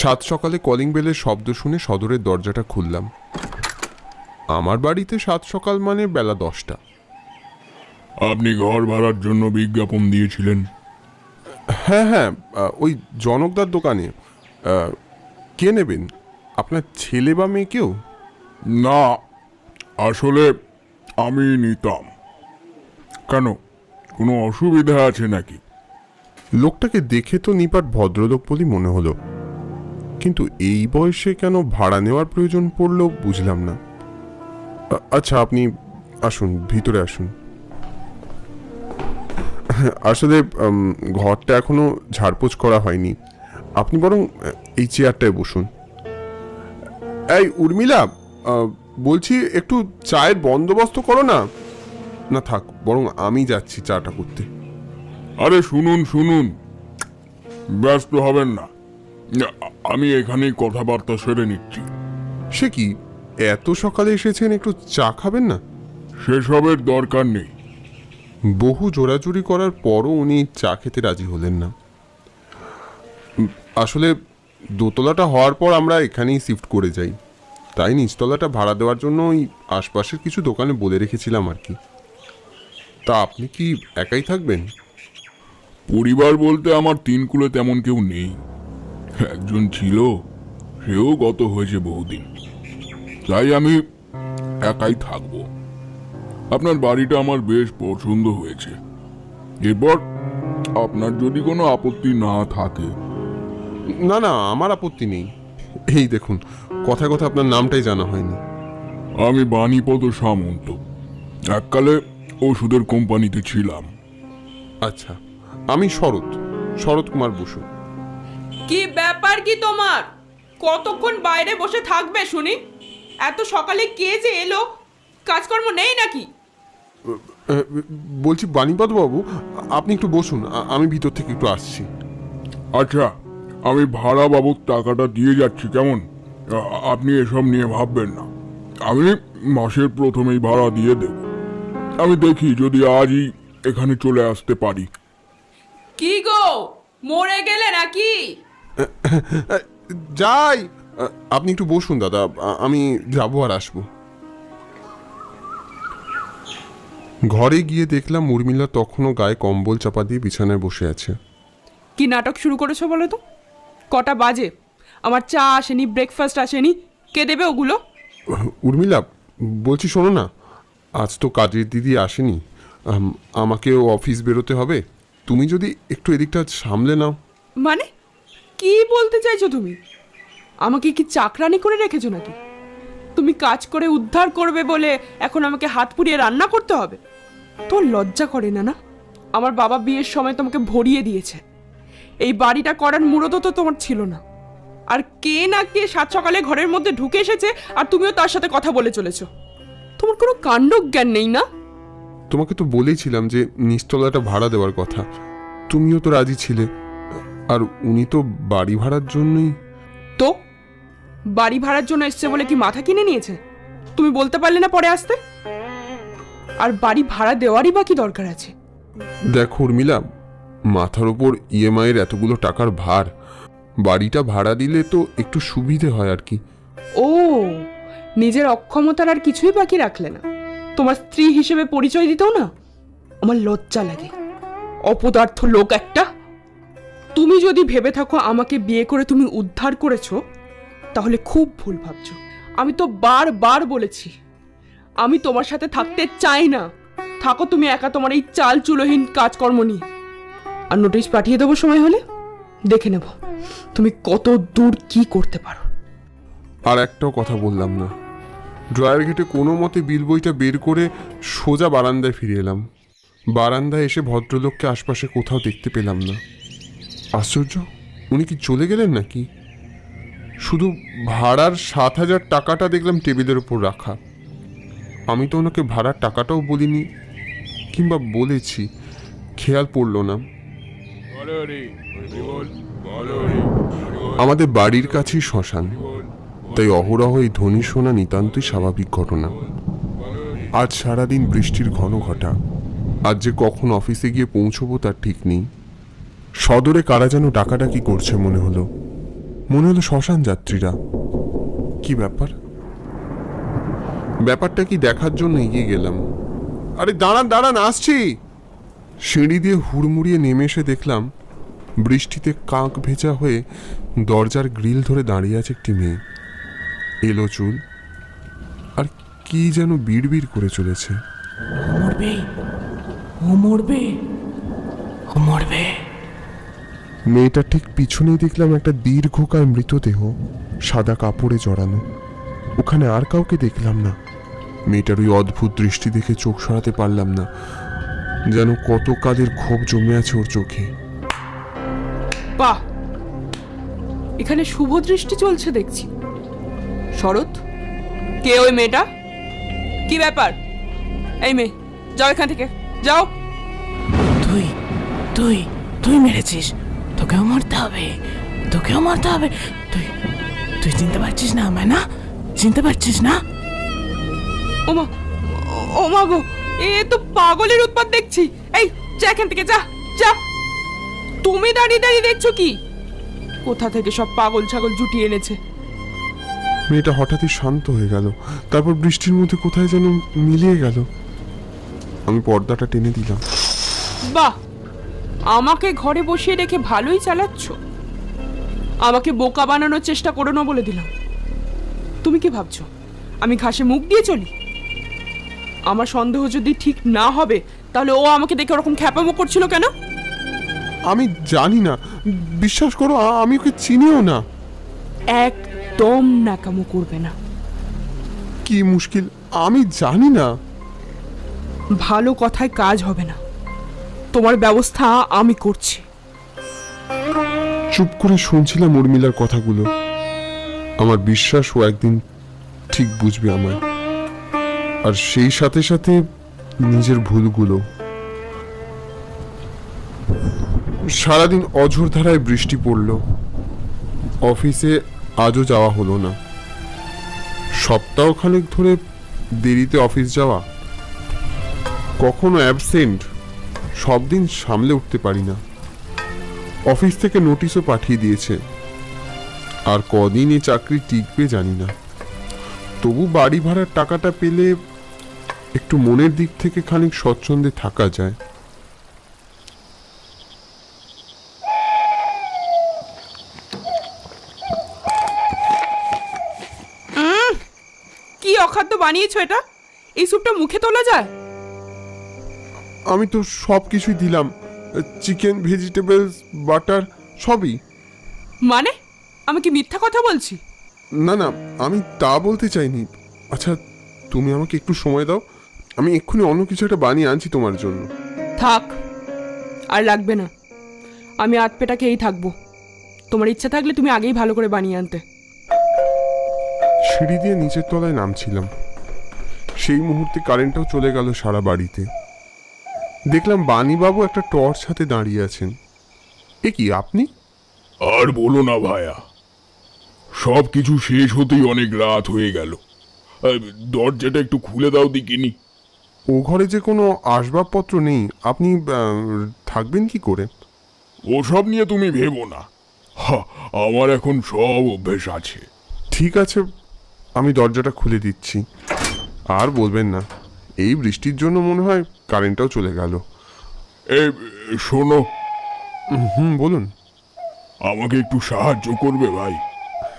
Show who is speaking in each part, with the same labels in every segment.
Speaker 1: সাত সকালে কলিং বেলের শব্দ শুনে সদরের দরজাটা খুললাম। আমার বাড়িতে সাত সকাল মানে বেলা দশটা।
Speaker 2: আপনি ঘর ভাড়ার জন্য বিজ্ঞাপন দিয়েছিলেন?
Speaker 1: হ্যাঁ হ্যাঁ ওই জনকদার দোকানে। কে নেবেন? আপনার ছেলে বা মেয়ে কেউ?
Speaker 2: না আসলে আমি নিতাম। কেন কোনো অসুবিধা আছে নাকি?
Speaker 1: লোকটাকে দেখে তো নিপাট ভদ্রলোক বলেই মনে হলো। কিন্তু এই বয়সে কেন ভাড়া নেওয়ার প্রয়োজন পড়ল বুঝলাম না। আচ্ছা আপনি আসুন, ভিতরে আসুন। আসলে ঘরটা এখনও ঝাড়পোছ করা হয়নি। আপনি বরং এই চেয়ারটায় বসুন। এই উর্মিলা বলছি একটু চায়ের বন্দোবস্ত করো না। না থাক, বরং আমি যাচ্ছি চাটা করতে।
Speaker 2: আরে শুনুন শুনুন। ব্যস্ত হবেন না আমি এখানেই কথাবার্তা সেরে নিচ্ছি।
Speaker 1: সে কি এত সকালে এসেছেন একটু চা খাবেন না?
Speaker 2: সেসবের দরকার নেই।
Speaker 1: বহু জোরাজুরি করার পরও উনি চা খেতে রাজি হলেন না। আসলে দোতলাটা হওয়ার পর আমরা এখানেই শিফট করে যাই। তাই নিচতলাটা ভাড়া দেওয়ার জন্য ওই আশপাশের কিছু দোকানে বলে রেখেছিলাম আর কি। তা আপনি কি একাই থাকবেন?
Speaker 2: পরিবার বলতে আমার তিন কুলে তেমন কেউ নেই। একজন ছিল সেও গত হয়েছে বহুদিন। তাই আমি একাই থাকব। আপনার বাড়িটা আমার বেশ পছন্দ হয়েছে। এরপর আপনার যদি কোনো আপত্তি না থাকে।
Speaker 1: না না আমার আপত্তি নেই। এই দেখুন কথা কথা আপনার নামটাই জানা হয়নি।
Speaker 2: আমি বাণীপদ সামন্ত। এককালে ওষুধের কোম্পানিতে ছিলাম।
Speaker 1: আচ্ছা আমি শরৎ শরৎ কুমার বসু।
Speaker 3: কি ব্যাপার কি তোমার? কতক্ষণ বাইরে বসে থাকবে শুনি? এত সকালে কে যে এলো? কাজকর্ম নেই নাকি?
Speaker 1: বলছি বাণীপদ বাবু আপনি একটু বসুন আমি ভিতর থেকে একটু আসছি।
Speaker 2: আচ্ছা আমি ভাড়া বাবদ টাকাটা দিয়ে যাচ্ছি কেমন? আপনি এসব নিয়ে ভাববেন না। আমি মাসের প্রথমেই ভাড়া দিয়ে দেব। আমি দেখি যদি আজই এখানে চলে আসতে পারি।
Speaker 3: কি গো মরে গেলে নাকি?
Speaker 1: যাই। আপনি একটু বসুন দাদা। আমি যাব আর আসব। ঘরে গিয়ে দেখলাম উর্মিলা তখনও গায়ে কম্বল চাপা দিয়ে বিছানায় বসে আছে।
Speaker 3: কি নাটক শুরু করেছ বলো তো? কটা বাজে? আমার চা আসেনি ব্রেকফাস্ট আসেনি। কে দেবে ওগুলো?
Speaker 1: উর্মিলা বলছি শোনো না আজ তো কাজের দিদি আসেনি। আম, আমাকেও অফিস বেরোতে হবে। তুমি যদি একটু এদিকটা সামলে নাও।
Speaker 3: মানে? কি বলতে চাইছো তুমি? আমাকে কি চাকরানি করে রেখেছো নাকি? তুমি কাজ করে উদ্ধার করবে বলে এখন আমাকে হাত পুড়িয়ে রান্না করতে হবে? তোর লজ্জা করে না না আমার বাবা বিয়ের সময় তোমাকে ভরিয়ে দিয়েছে। এই বাড়িটা করার মুরতও তো তোমার ছিল না। আর কে না কে সাত সকালে ঘরের মধ্যে ঢুকে এসেছে আর তুমিও তার সাথে কথা বলে চলেছো। তোমার কোনো কাণ্ড জ্ঞান নেই, না?
Speaker 1: তোমাকে তো বলেইছিলাম যে নিচতলাটা ভাড়া দেওয়ার কথা। তুমিও তো রাজি ছিলে। আর উনি তো বাড়ি ভাড়ার জন্যই
Speaker 3: তো? বাড়ি ভাড়ার জন্য এসছে বলে কি মাথা কিনে নিয়েছে? তুমি বলতে পারলে না পরে আসতে? আর বাড়ি ভাড়া দেওয়ারই বা কি দরকার আছে?
Speaker 1: দেখো উর্মিলা মাথার ওপর ইএমআই এর এতগুলো টাকার ভার। বাড়িটা ভাড়া দিলে তো একটু সুবিধে হয় আর কি।
Speaker 3: ও নিজের অক্ষমতার আর কিছুই বাকি রাখলে না। তোমার স্ত্রী হিসেবে পরিচয় দিতেও না? আমার লজ্জা লাগে। অপদার্থ লোক একটা। তুমি যদি ভেবে থাকো আমাকে বিয়ে করে তুমি উদ্ধার করেছ, তাহলে খুব ভুল ভাবছ। আমি তো বারবার বলেছি, আমি তোমার সাথে থাকতে চাই না। থাকো তুমি একা তোমার এই চাল চুলোহীন কাজকর্ম নিয়ে। আর নোটিশ পাঠিয়ে দেবো সময় হলে, দেখে নেব তুমি কত দূর কি করতে পারো।
Speaker 1: আর একটাও কথা বললাম না। ড্রয়ার ঘেটে কোনো মতে বিল বইটা বের করে সোজা বারান্দায় ফিরে এলাম। বারান্দায় এসে ভদ্রলোককে আশপাশে কোথাও দেখতে পেলাম না। আশ্চর্য? উনি কি চলে গেলেন নাকি? শুধু ভাড়ার সাত হাজার টাকাটা দেখলাম টেবিলের ওপর রাখা। আমি তো ওনাকে ভাড়ার টাকাটাও বলিনি কিংবা বলেছি। খেয়াল পড়ল না। আমাদের বাড়ির কাছেই শ্মশান। তাই অহরহ এই ধ্বনি শোনা নিতান্তই স্বাভাবিক ঘটনা। আজ সারাদিন বৃষ্টির ঘন ঘটা। আজ যে কখন অফিসে গিয়ে পৌঁছবো তার ঠিক নেই। সদরে কারা যেন ডাকাডাকি করছে মনে হলো। মনে হলো শ্মশান যাত্রীরা। কি ব্যাপার? ব্যাপারটা কি দেখার জন্য এগিয়ে গেলাম? আরে দাঁড়ান দাঁড়ান, আসছি! সিঁড়ি দিয়ে হুড়মুড়িয়ে নেমে এসে দেখলাম, বৃষ্টিতে কাক ভেজা হয়ে দরজার গ্রিল ধরে দাঁড়িয়ে আছে একটি মেয়ে। এলো চুল, আর কি যেন বিড়বিড় করে চলেছে।
Speaker 4: মরবে, ও মরবে ও মরবে।
Speaker 1: মেয়েটার ঠিক পিছনেই দেখলাম একটা দীর্ঘকায় মৃতদেহ সাদা কাপড়ে জড়ানো। ওখানে আর কাউকে দেখলাম না। মেয়েটার ওই অদ্ভুত দৃষ্টি দেখে চোখ সরাতে পারলাম না। যেন কত কালের ক্ষোভ জমে আছে ওর চোখে।
Speaker 3: বাহ! এখানে শুভ দৃষ্টি চলছে দেখছি। শরৎ কে ওই মেয়েটা? কি ব্যাপার? এই মেয়ে যাও এখান থেকে। যাও।
Speaker 4: তুই তুই তুই মেরেছিস। তোকেও মরতে হবে। তোকেও মরতে হবে। তুই তুই চিনতে পারছিস না আমায় না? চিনতে পারছিস না?
Speaker 3: ওমা ওমা গো এ তো পাগলের উৎপাত দেখছি। এই যা এখান থেকে যা যা। তুমি দাঁড়িয়ে দাঁড়িয়ে দেখছ কি? কোথা থেকে সব পাগল ছাগল জুটিয়ে এনেছে?
Speaker 1: মেয়েটা হঠাৎই শান্ত হয়ে গেল। তারপর বৃষ্টির মধ্যে কোথায় যেন মিলিয়ে গেল। আমি পর্দাটা টেনে দিলাম।
Speaker 3: বাহ! আমাকে ঘরে বসিয়ে রেখে ভালোই চালাচ্ছ। আমাকে বোকা বানানোর চেষ্টা করো না বলে দিলাম। তুমি কি ভাবছ? আমি ঘাসে মুখ দিয়ে চলি? আমার সন্দেহ যদি ঠিক না হবে তাহলে ও আমাকে দেখে ওরকম খ্যাপামো করছিল কেন?
Speaker 1: আমি জানি না। বিশ্বাস করো আমি ওকে চিনিও না।
Speaker 3: একদম নাকামো করবে না।
Speaker 1: কি মুশকিল আমি জানি না।
Speaker 3: ভালো কথায় কাজ হবে না। তোমার ব্যবস্থা আমি করছি।
Speaker 1: চুপ করে শুনছিলাম উর্মিলার কথাগুলো। আমার বিশ্বাস ও একদিন ঠিক বুঝবে আমায়। আর সেই সাথে সাথে নিজের ভুলগুলো। সারাদিন অঝোর ধারায় বৃষ্টি পড়ল। অফিসে আজও যাওয়া হলো না। সপ্তাহখানেক ধরে দেরিতে অফিস যাওয়া। কখনো অ্যাবসেন্ট। সব দিন সামলে উঠতে পারি না। অফিস থেকে নোটিশও পাঠিয়ে দিয়েছে। আর কদিন এই চাকরি টিকবে জানি না। তবু বাড়ি ভাড়ার টাকাটা পেলে একটু মনের দিক থেকে খানিক স্বচ্ছন্দে থাকা যায়।
Speaker 3: কি অখাদ্য বানিয়েছো এটা? এই স্যুপটা মুখে তোলা যায়?
Speaker 1: আমি তো সব কিছুই দিলাম। চিকেন ভেজিটেবলস বাটার সবই।
Speaker 3: মানে? আমি কি মিথ্যা কথা বলছি?
Speaker 1: না না আমি তা বলতে চাইনি। আচ্ছা তুমি আমাকে একটু সময় দাও। আমি এক্ষুনি অন্য কিছু একটা বানিয়ে আনছি তোমার জন্য।
Speaker 3: থাক আর লাগবে না। আমি আট পেটা খেয়েই থাকব। তোমার ইচ্ছা থাকলে তুমি আগেই ভালো করে বানিয়ে আনতে।
Speaker 1: সিঁড়ি দিয়ে নিচের তলায় নামছিলাম। সেই মুহূর্তে কারেন্টটাও চলে গেল সারা বাড়িতে। দেখলাম বাণীবাবু একটা টর্চ হাতে দাঁড়িয়ে আছেন। এ কি আপনি?
Speaker 2: আর বলো না ভায়া সব কিছু শেষ হতেই অনেক রাত হয়ে গেল। দরজাটা একটু খুলে দাও দিকিনি
Speaker 1: ও ঘরে যে কোনো আসবাবপত্র নেই আপনি থাকবেন কি করে?
Speaker 2: ওসব নিয়ে তুমি ভেবো না। আমার এখন সব অভ্যেস আছে।
Speaker 1: ঠিক আছে আমি দরজাটা খুলে দিচ্ছি। আর বলবেন না এই বৃষ্টির জন্য মনে হয় কারেন্টটাও চলে গেল।
Speaker 2: এ শোনো।
Speaker 1: হুম বলুন।
Speaker 2: আমাকে একটু সাহায্য করবে ভাই।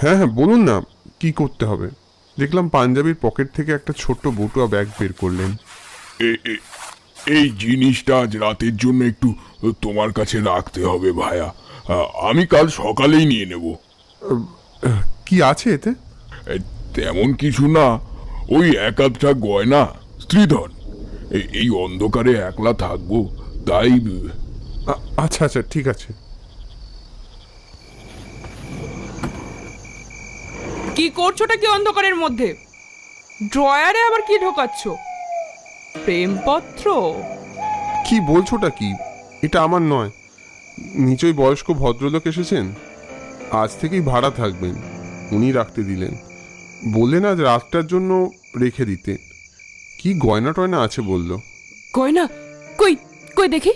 Speaker 1: হ্যাঁ হ্যাঁ বলুন না কি করতে হবে? দেখলাম পাঞ্জাবির পকেট থেকে একটা ছোট্ট বটুয়া ব্যাগ বের করলেন।
Speaker 2: এই জিনিসটা আজ রাতের জন্য একটু তোমার কাছে রাখতে হবে ভায়া। আমি কাল সকালেই নিয়ে নেব।
Speaker 1: কি আছে এতে?
Speaker 2: তেমন কিছু না ওই এক আধটা গয়না স্ত্রীধন। এই অন্ধকারে একলা থাকব তাই
Speaker 1: আচ্ছা আচ্ছা ঠিক আছে।
Speaker 3: কি করছোটা কি অন্ধকারের মধ্যে? ড্রয়ারে আবার কি ঢোকাচ্ছ? প্রেমপত্র?
Speaker 1: কি বলছোটা কি? এটা আমার নয়। নিচই বয়স্ক ভদ্রলোক এসেছেন। আজ থেকেই ভাড়া থাকবেন। উনি রাখতে দিলেন। বললেন আজ রাতটার জন্য রেখে দিতে। কি গয়না টয়না আছে বলল?
Speaker 3: কই না কই কই দেখি।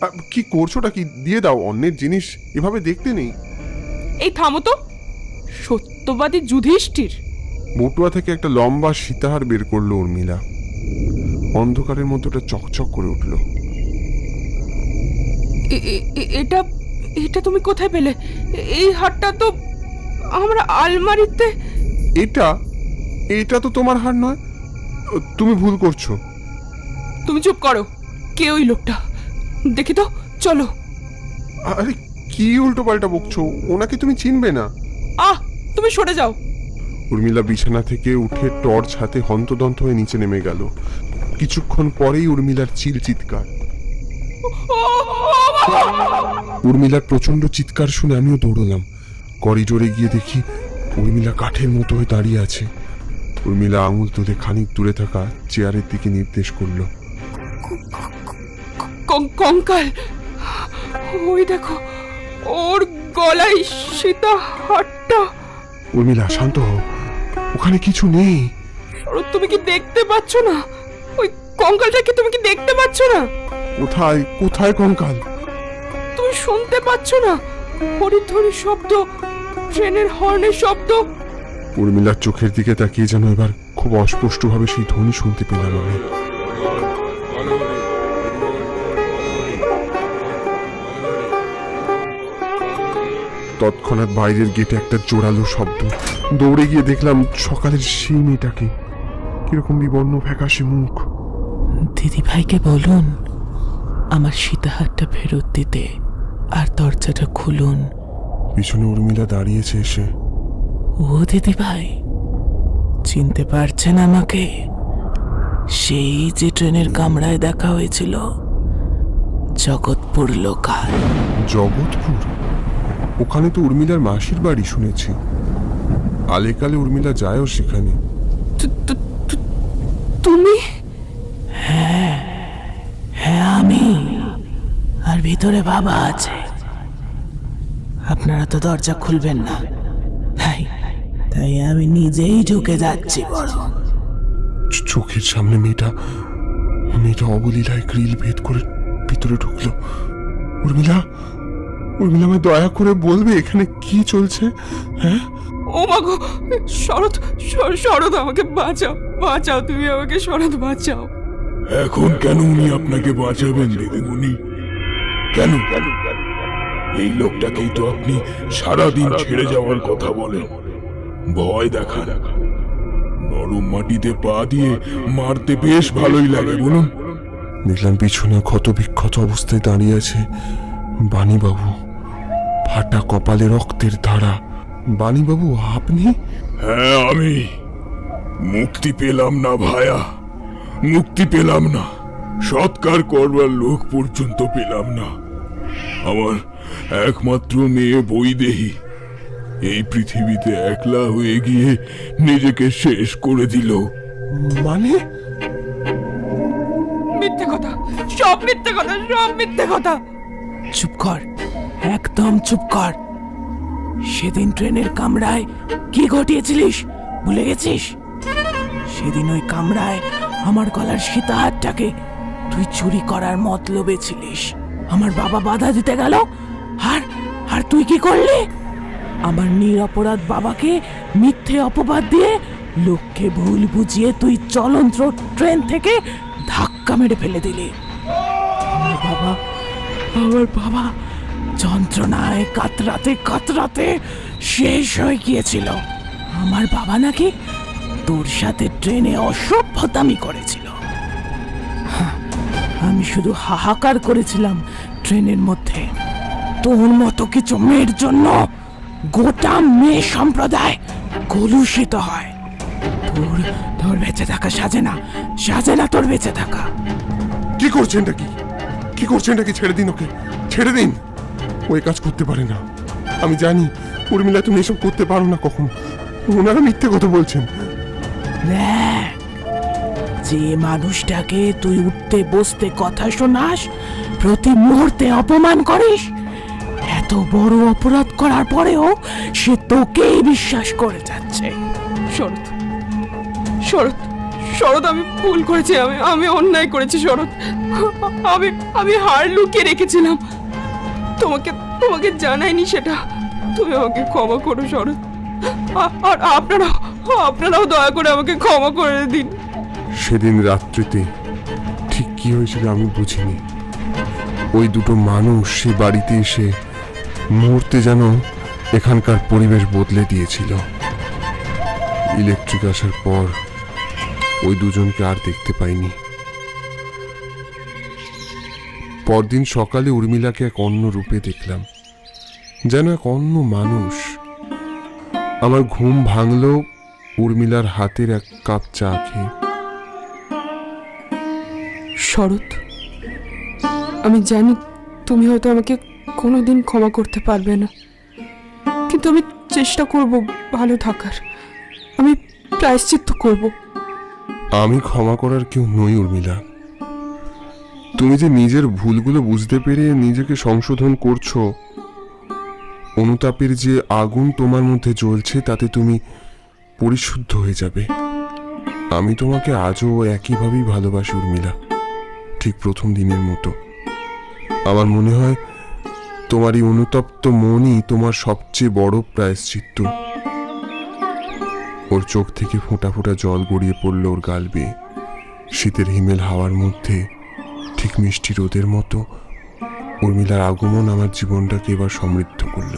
Speaker 1: আ, কি করছোটা কি? দিয়ে দাও অন্যের জিনিস এভাবে দেখতে নেই।
Speaker 3: এই থামো তো। সত্যবাদী যুধিষ্ঠির।
Speaker 1: বটুয়া থেকে একটা লম্বা সীতাহার বের করল উর্মিলা। অন্ধকারের মধ্যে ওটা চকচক করে উঠল।
Speaker 3: এ- এ- এ- এটা এটা তুমি কোথায় পেলে? এই হারটা তো আমরা আলমারিতে
Speaker 1: এটা? এটা তো তোমার হার নয়? তুমি ভুল করছ
Speaker 3: তুমি চুপ করো কে ওই লোকটা দেখি তো চলো
Speaker 1: আরে কি উল্টো পাল্টা বকছো ওনাকে তুমি চিনবে না
Speaker 3: আহ তুমি সরে যাও
Speaker 1: উর্মিলা বিছানা থেকে উঠে টর্চ হাতে হন্তদন্ত হয়ে নিচে নেমে গেল কিছুক্ষণ পরেই উর্মিলার চিল চিৎকার উর্মিলার প্রচণ্ড চিৎকার শুনে আমিও দৌড়লাম করিডোরে গিয়ে দেখি উর্মিলা কাঠের মতো হয়ে দাঁড়িয়ে আছে উর্মিলা আঙুল তুলে খানিক দূরে থাকা চেয়ারের দিকে নির্দেশ করল।
Speaker 3: কং- কঙ্কাল ওই দেখো ওর গলায় সীতা হাটটা
Speaker 1: উর্মিলা শান্ত হও। ওখানে কিছু নেই।
Speaker 3: শরৎ তুমি কি দেখতে পাচ্ছ না? ওই কঙ্কালটাকে তুমি কি দেখতে পাচ্ছ না?
Speaker 1: কোথায় কোথায় কঙ্কাল?
Speaker 3: তুমি শুনতে পাচ্ছ না? হরিধ্বনির শব্দ ট্রেনের হর্নের শব্দ
Speaker 1: উর্মিলার চোখের দিকে তাকিয়ে যেন এবার খুব অস্পষ্টভাবে সেই ধ্বনি শুনতে পেলাম আমি। তৎক্ষণাৎ বাইরের গেটে একটা জোরালো শব্দ। দৌড়ে গিয়ে দেখলাম সকালের সেই মেয়েটাকে। কীরকম বিবর্ণ ফ্যাকাশে মুখ।
Speaker 4: দিদি ভাইকে বলুন আমার সীতাহারটা ফেরত দিতে আর দরজাটা খুলুন।
Speaker 1: পিছনে উর্মিলা দাঁড়িয়েছে এসে।
Speaker 4: ও দিদি ভাই চিনতে পারছেন আমাকে? সেই যে ট্রেনের কামরায় দেখা হয়েছিল জগৎপুর লোকাল।
Speaker 1: জগৎপুর? ওখানে তো উর্মিলার মাসির বাড়ি শুনেছি। আলেকালে উর্মিলা যায়ও সেখানে।
Speaker 3: তুমি?
Speaker 4: হ্যাঁ হ্যাঁ আমি। আর ভিতরে বাবা আছে। আপনারা তো দরজা খুলবেন না। তাই আমি নিজেই ঢুকে যাচ্ছি বড়
Speaker 1: চোখের সামনে মেয়েটা মেয়েটা অবলীলায় গ্রিল ভেদ করে ভিতরে ঢুকলো। উর্মিলা উর্মিলা আমায় দয়া করে বলবে এখানে কি চলছে হ্যাঁ?
Speaker 3: ও মাগো শরৎ শরৎ আমাকে বাঁচাও বাঁচাও তুমি আমাকে শরৎ বাঁচাও।
Speaker 2: এখন কেন উনি আপনাকে বাঁচাবেন দিদিমণি? কেন? কেন এই লোকটাকেই তো আপনি সারাদিন ছেড়ে যাওয়ার কথা বলেন। ভয় দেখান। নরম মাটিতে পা দিয়ে মারতে বেশ ভালোই লাগে বলুন।
Speaker 1: দেখলাম পিছনে ক্ষত বিক্ষত অবস্থায় দাঁড়িয়ে আছে বাণীবাবু। ফাটা কপালে রক্তের ধারা। বাণীবাবু আপনি?
Speaker 2: হ্যাঁ আমি। মুক্তি পেলাম না ভায়া। মুক্তি পেলাম না। সৎকার করবার লোক পর্যন্ত পেলাম না। আমার একমাত্র মেয়ে বৈদেহী। এই পৃথিবীতে একলা হয়ে গিয়ে নিজেকে শেষ করে দিল।
Speaker 1: মানে?
Speaker 3: মিথ্যে কথা। সব মিথ্যে কথা সব মিথ্যে কথা।
Speaker 4: চুপ কর একদম চুপ কর। সেদিন ট্রেনের কামরায় কি ঘটিয়েছিলিস? ভুলে গেছিস? সেদিন ওই কামরায় আমার গলার সীতাহারটাকে তুই চুরি করার মতলবে ছিলিস। আমার বাবা বাধা দিতে গেল? আর আর তুই কি করলি? আমার নিরপরাধ বাবাকে মিথ্যে অপবাদ দিয়ে লোককে ভুল বুঝিয়ে তুই চলন্ত ট্রেন থেকে ধাক্কা মেরে ফেলে দিলি। আমার বাবা আমার বাবা যন্ত্রণায় কাতরাতে কাতরাতে শেষ হয়ে গিয়েছিল। আমার বাবা নাকি তোর সাথে ট্রেনে অসভ্যতামি করেছিল। হ্যাঁ, আমি শুধু হাহাকার করেছিলাম ট্রেনের মধ্যে। তোর মতো কিছু মেয়ের জন্য গোটা মেয়ে সম্প্রদায় কলুষিত হয়। তোর তোর বেঁচে থাকা সাজে না সাজে না তোর বেঁচে থাকা।
Speaker 1: কি করছেনটা কি কি করছেনটা কি ছেড়ে দিন ওকে ছেড়ে দিন। ওই কাজ করতে পারে না। আমি জানি উর্মিলা তুমি এসব করতে পারো না কখন। ওনারা মিথ্যে কথা বলছেন।
Speaker 4: যে মানুষটাকে তুই উঠতে বসতে কথা শোনাস প্রতি মুহূর্তে অপমান করিস এত বড় অপরাধ করার পরেও সে তোকেই বিশ্বাস করে যাচ্ছে।
Speaker 3: শরৎ শরৎ শরৎ, আমি ভুল করেছি, আমি আমি অন্যায় করেছি, শরৎ। আমি আমি হার লুকিয়ে রেখেছিলাম। তোমাকে তোমাকে জানাইনি সেটা। তুমি আমাকে ক্ষমা করো, শরৎ। আর আপনারা, আপনারাও দয়া করে আমাকে ক্ষমা করে দিন।
Speaker 1: সেদিন রাত্রিতে ঠিক কি হয়েছিল আমি বুঝিনি। ওই দুটো মানুষ সে বাড়িতে এসে মুহূর্তে যেন এখানকার পরিবেশ বদলে দিয়েছিল। ইলেকট্রিক আসার পর ওই দুজনকে আর দেখতে পাইনি। পরদিন সকালে উর্মিলাকে এক অন্য রূপে দেখলাম। যেন এক অন্য মানুষ। আমার ঘুম ভাঙল উর্মিলার হাতের এক কাপ চা খেয়ে।
Speaker 3: শরৎ, আমি জানি তুমি হয়তো আমাকে কোনোদিন ক্ষমা করতে পারবে না। কিন্তু আমি চেষ্টা করব ভালো থাকার। আমি প্রায়শ্চিত্ত করব।
Speaker 1: আমি ক্ষমা করার কেউ নই, উর্মিলা। তুমি যে নিজের ভুলগুলো বুঝতে পেরে নিজেকে সংশোধন করছ, অনুতাপের যে আগুন তোমার মধ্যে জ্বলছে, তাতে তুমি পরিশুদ্ধ হয়ে যাবে। আমি তোমাকে আজও একইভাবেই ভালোবাসি, উর্মিলা, ঠিক প্রথম দিনের মতো। আমার মনে হয় তোমার এই অনুতপ্ত মনই তোমার সবচেয়ে বড় প্রায়শ্চিত্ত। ওর চোখ থেকে ফোঁটা ফোঁটা জল গড়িয়ে পড়ল ওর গাল বেয়ে। শীতের হিমেল হাওয়ার মধ্যে, ঠিক মিষ্টি রোদের মতো, উর্মিলার আগমন আমার জীবনটাকে এবার সমৃদ্ধ করল।